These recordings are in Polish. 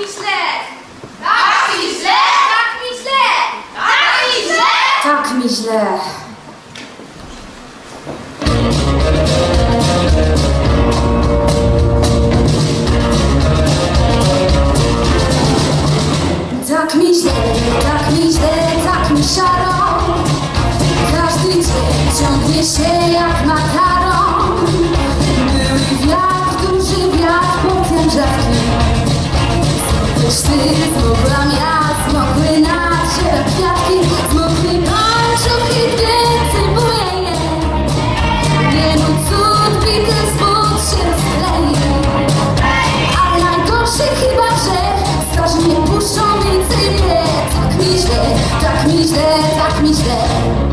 mi źle! Tak mi źle! Tak mi źle! Tak mi źle! Tak mi źle. Tak mi źle, tak mi źle, tak mi szaro. Każdy dzień ciągnie się oczy Zmokłam ja, zmokły na kwiatki Zmokły pańczuchy, gdy cybuję je Wielu cud bity z się skleje A najgorszy chyba, że starzy nie puszczą więcej mnie. Tak mi źle, tak mi źle, tak mi źle.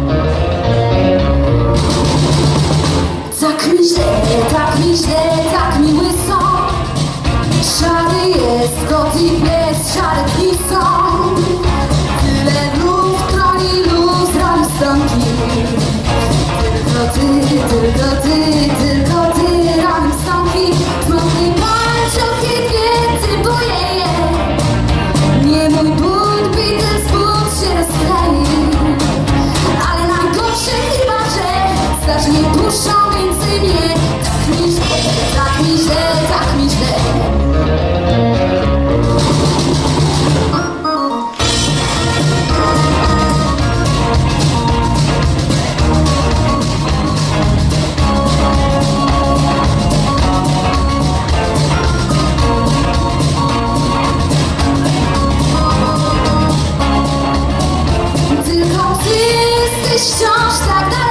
사다